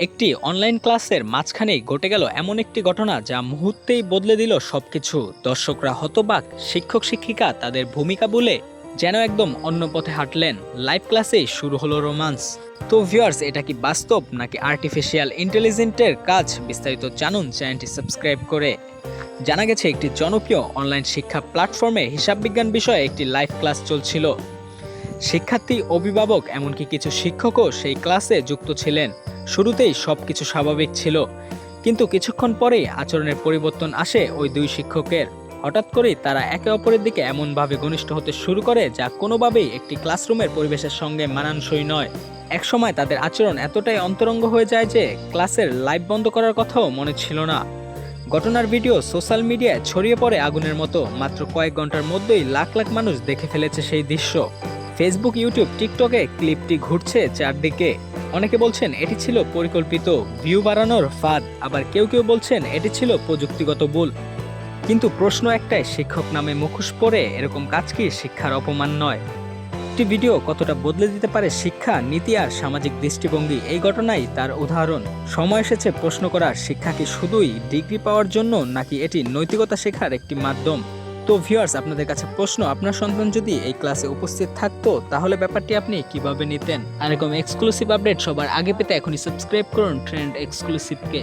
একটি অনলাইন ক্লাসের মাঝখানেই ঘটে গেল এমন একটি ঘটনা যা মুহূর্তেই বদলে দিল সব কিছু দর্শকরা হতবাক, শিক্ষক, শিক্ষিকা তাদের ভূমিকা বলে যেন একদম অন্য পথে হাঁটলেন। লাইভ ক্লাসেই শুরু হলো রোমান্স তো ভিউয়ার্স এটা কি বাস্তব নাকি আর্টিফিশিয়াল ইন্টেলিজেন্টের কাজ? বিস্তারিত জানুন চ্যানেলটি সাবস্ক্রাইব করে। জানা গেছে একটি জনপ্রিয় অনলাইন শিক্ষা প্ল্যাটফর্মে হিসাব বিজ্ঞান বিষয়ে একটি লাইভ ক্লাস চলছিল। শিক্ষার্থী, অভিভাবক, এমনকি কিছু শিক্ষকও সেই ক্লাসে যুক্ত ছিলেন। শুরুতেই সব কিছু স্বাভাবিক ছিল। কিন্তু কিছুক্ষণ পরেই আচরণের পরিবর্তন আসে ওই দুই শিক্ষকের। হঠাৎ করেই তারা একে অপরের দিকে এমনভাবে ঘনিষ্ঠ হতে শুরু করে যা কোনোভাবেই একটি ক্লাসরুমের পরিবেশের সঙ্গে মানানসই নয়। একসময় তাদের আচরণ এতটাই অন্তরঙ্গ হয়ে যায় যে ক্লাসের লাইভ বন্ধ করার কথাও মনে ছিল না। ঘটনার ভিডিও সোশ্যাল মিডিয়ায় ছড়িয়ে পড়ে আগুনের মতো, মাত্র কয়েক ঘণ্টার মধ্যেই লাখ লাখ মানুষ দেখে ফেলেছে সেই দৃশ্য। ফেসবুক, ইউটিউব, টিকটকে ক্লিপটি ঘুরছে চারদিকে। অনেকে বলছেন এটি ছিল পরিকল্পিত ভিউ বাড়ানোর ফাঁদ, আবার কেউ কেউ বলছেন এটি ছিল প্রযুক্তিগত ভুল। কিন্তু প্রশ্ন একটাই, শিক্ষক নামে মুখোশ পরে এরকম কাজ কি শিক্ষার অপমান নয়? একটি ভিডিও কতটা বদলে দিতে পারে শিক্ষা, নীতি আর সামাজিক দৃষ্টিভঙ্গি, এই ঘটনাই তার উদাহরণ। সময় এসেছে প্রশ্ন করার, শিক্ষা কি শুধুই ডিগ্রি পাওয়ার জন্য, নাকি এটি নৈতিকতা শেখার একটি মাধ্যম? তো ভিউয়ার্স আপনাদের কাছে প্রশ্ন, আপনার সন্তান যদি এই ক্লাসে উপস্থিত থাকতো, তাহলে ব্যাপারটি আপনি কীভাবে নিতেন? আর এরকম এক্সক্লুসিভ আপডেট সবার আগে পেতে এখনই সাবস্ক্রাইব করুন ট্রেন্ড এক্সক্লুসিভকে